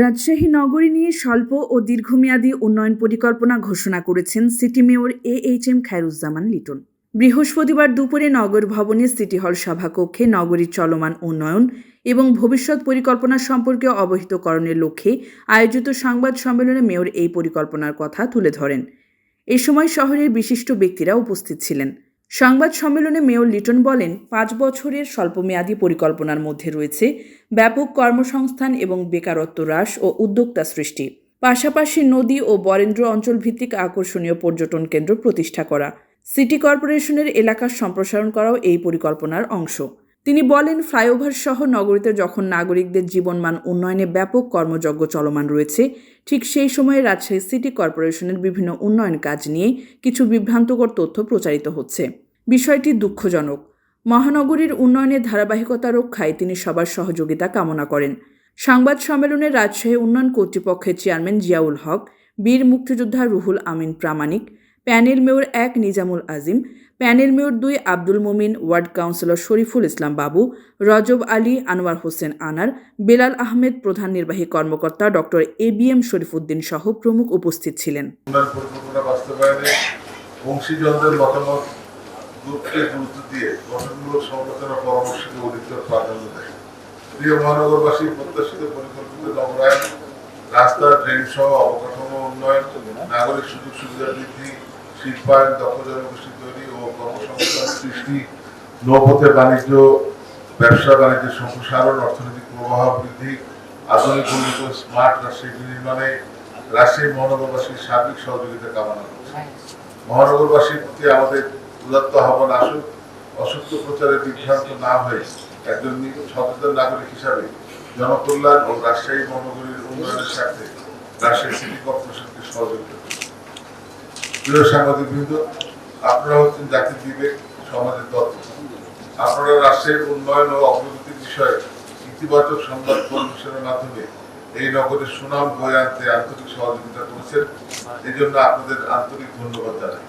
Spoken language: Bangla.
রাজশাহী নগরী নিয়ে স্বল্প ও দীর্ঘমেয়াদী উন্নয়ন পরিকল্পনা ঘোষণা করেছেন city mayor A H M Khairuzzaman Liton. বৃহস্পতিবার দুপুরে নগর ভবনে সিটি হল সভাকক্ষে নগরীর চলমান উন্নয়ন এবং ভবিষ্যৎ পরিকল্পনা সম্পর্কে অবহিতকরণের লক্ষ্যে আয়োজিত সংবাদ সম্মেলনে মেয়র এই পরিকল্পনার কথা তুলে ধরেন। এ সময় শহরের বিশিষ্ট ব্যক্তিরা উপস্থিত ছিলেন। সংবাদ সম্মেলনে মেয়র লিটন বলেন, পাঁচ বছরের স্বল্পমেয়াদী পরিকল্পনার মধ্যে রয়েছে ব্যাপক কর্মসংস্থান এবং বেকারত্ব হ্রাস ও উদ্যোক্তা সৃষ্টি। পাশাপাশি নদী ও বরেন্দ্র অঞ্চল ভিত্তিক আকর্ষণীয় পর্যটন কেন্দ্র প্রতিষ্ঠা করা। সিটি কর্পোরেশনের এলাকার সম্প্রসারণ করাও এই পরিকল্পনার অংশ। তিনি বলেন, ফ্লাইওভার সহ নগরীতে যখন নাগরিকদের জীবনমান উন্নয়নে ব্যাপক কর্মযজ্ঞ চলমান রয়েছে, ঠিক সেই সময়ে রাজশাহী সিটি কর্পোরেশনের বিভিন্ন উন্নয়ন কাজ নিয়ে কিছু বিভ্রান্তকর তথ্য প্রচারিত হচ্ছে। বিষয়টি দুঃখজনক। মহানগরীর উন্নয়নের ধারাবাহিকতা রক্ষায় তিনি সবার সহযোগিতা কামনা করেন। সংবাদ সম্মেলনে রাজশাহী উন্নয়ন কর্তৃপক্ষের চেয়ারম্যান জিয়াউল হক, বীর মুক্তিযোদ্ধা রুহুল আমিন প্রামাণিক প্যানেল মেয়র এক নিজামুল আজিম প্যানেল মেয়র দুই আব্দুল মুমিন, ওয়ার্ড কাউন্সিলর শরীফুল ইসলাম বাবু, রজব আলী, আনোয়ার হোসেন আনার, বেলাল আহমেদ প্রধান নির্বাহী কর্মকর্তা doctor A B M Sharifuddin সহ প্রমুখ উপস্থিত ছিলেন। রাস্তা ড্রেন সহ অবকাঠামো উন্নয়ন, নাগরিক সুযোগ সুবিধা বৃদ্ধি শিল্পায়ন দক্ষ জনগোষ্ঠী তৈরি ও কর্মসংস্থান সৃষ্টি নৌপথে বাণিজ্য ব্যবসা বাণিজ্যের সম্প্রসারণ অর্থনৈতিক প্রবাহ বৃদ্ধি আধুনিক উন্নত স্মার্ট রাজশাহী নির্মাণে রাজশাহী মহানগরবাসীর সার্বিক সহযোগিতা কামনা করছি। মহানগরবাসীর প্রতি আমাদের উদাত্ত আহ্বান আসুক অসত্য প্রচারে বিভ্রান্ত না হয়ে একজন সচেতন নাগরিক হিসাবে জনকল্যাণ ও রাজশাহী মহানগরীর উন্নয়নের স্বার্থে রাজশাহী সিটি কর্পোরেশনকে সহযোগিতা করুন। প্রিয় সাংবাদিক বৃন্দ, আপনারা হচ্ছেন জাতির বিবেক সমাজের তত্ত্ব আপনারা রাষ্ট্রের উন্নয়ন ও অগ্রগতির বিষয়ে ইতিবাচক সংবাদ পরিবেশনের মাধ্যমে এই নগরের সুনাম বয়ে আনতে আন্তরিক সহযোগিতা করেছেন। এই জন্য আপনাদের আন্তরিক ধন্যবাদ জানাই।